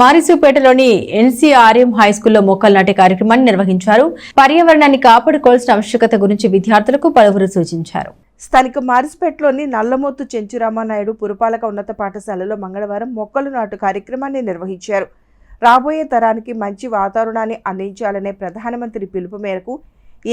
మారిసుపేటలోని ఎన్సీఆర్ఎం high స్కూల్లో మొక్కలు నాటే కార్యక్రమాన్ని నిర్వహించారు. పర్యావరణాన్ని కాపాడుకోవాల్సిన ఆవశ్యకత గురించి విద్యార్థులకు పలువురు సూచించారు. స్థానిక మారిస్పేటలోని నల్లమోతు చెంచురామానాయుడు పురపాలక ఉన్నత పాఠశాలలో మంగళవారం మొక్కలు నాటు కార్యక్రమాన్ని నిర్వహించారు. రాబోయే తరానికి మంచి వాతావరణాన్ని అందించాలనే ప్రధానమంత్రి పిలుపు మేరకు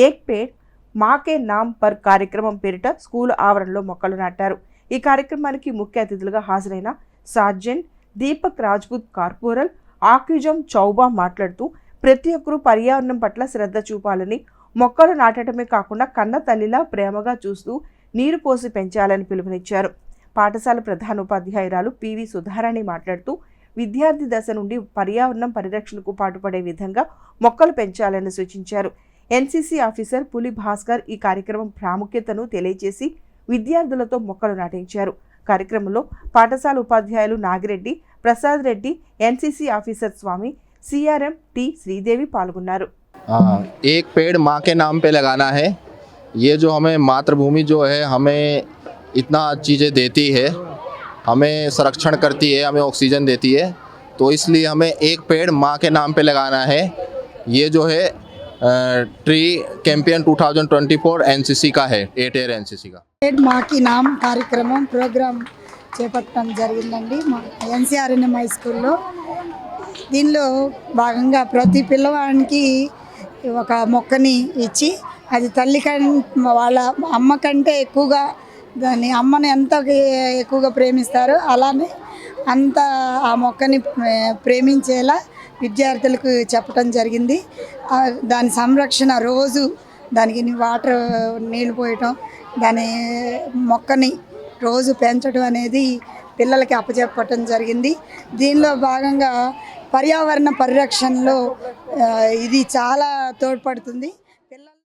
ఏక్ పేడ్ మాకే నామ్ పర్ కార్యక్రమం పేరిట స్కూల్ ఆవరణలో మొక్కలు నాటారు. ఈ కార్యక్రమానికి ముఖ్య అతిథులుగా హాజరైన సార్జెంట్ దీపక్ రాజ్పుత్ కార్పొరల్ ఆక్యుజం చౌబా మాట్లాడుతూ ప్రతి ఒక్కరూ పర్యావరణం పట్ల శ్రద్ధ చూపాలని మొక్కలు నాటడమే కాకుండా కన్న తల్లిలా ప్రేమగా చూస్తూ నీరు పోసి పెంచాలని పిలుపునిచ్చారు. పాఠశాల ప్రధానోపాధ్యాయురాలు పివి సుధారాణి మాట్లాడుతూ విద్యార్థి దశ నుండి పర్యావరణం పరిరక్షణకు పాటుపడే విధంగా మొక్కలు పెంచాలని సూచించారు. ఎన్సీసీ ఆఫీసర్ పులి భాస్కర్ ఈ కార్యక్రమం ప్రాముఖ్యతను తెలియజేసి విద్యార్థులతో మొక్కలు నాటించారు. కార్యక్రమంలో పాఠశాల ఉపాధ్యాయులు Nagireddy Prasad Reddy NCC officer Swamy CRM T Sridevi పాల్గొన్నారు हाँ एक पेड़ माँ के नाम पे लगाना है ये जो हमें मातृभूमि जो है हमें इतना चीज़ें देती है हमें संरक्षण करती है हमें ऑक्सीजन देती है तो इसलिए हमें एक पेड़ माँ के नाम पे लगाना है ये जो है ट्री कैंपियन 2024 एनसीसी का है एट एयर एनसीसी का ఎయిడ్ మాకి నామ్ కార్యక్రమం ప్రోగ్రాం చేపట్టడం జరిగిందండి మా ఎన్సీఆర్ఎన్ఎం హై స్కూల్లో దీనిలో భాగంగా ప్రతి పిల్లవాడికి ఒక మొక్కని ఇచ్చి అది తల్లి కం వాళ్ళ అమ్మ కంటే ఎక్కువగా దాన్ని అమ్మని ఎంత ఎక్కువగా ప్రేమిస్తారో అలానే అంత ఆ మొక్కని ప్రే- ప్రేమించేలా విద్యార్థులకు చెప్పడం జరిగింది. దాని సంరక్షణ రోజు దానికి వాటర్ నీళ్ళు పోయటం దాని మొక్కని రోజు పెంచడం అనేది పిల్లలకి అప్పచెప్పటం జరిగింది. దీనిలో భాగంగా పర్యావరణ పరిరక్షణలో ఇది చాలా తోడ్పడుతుంది.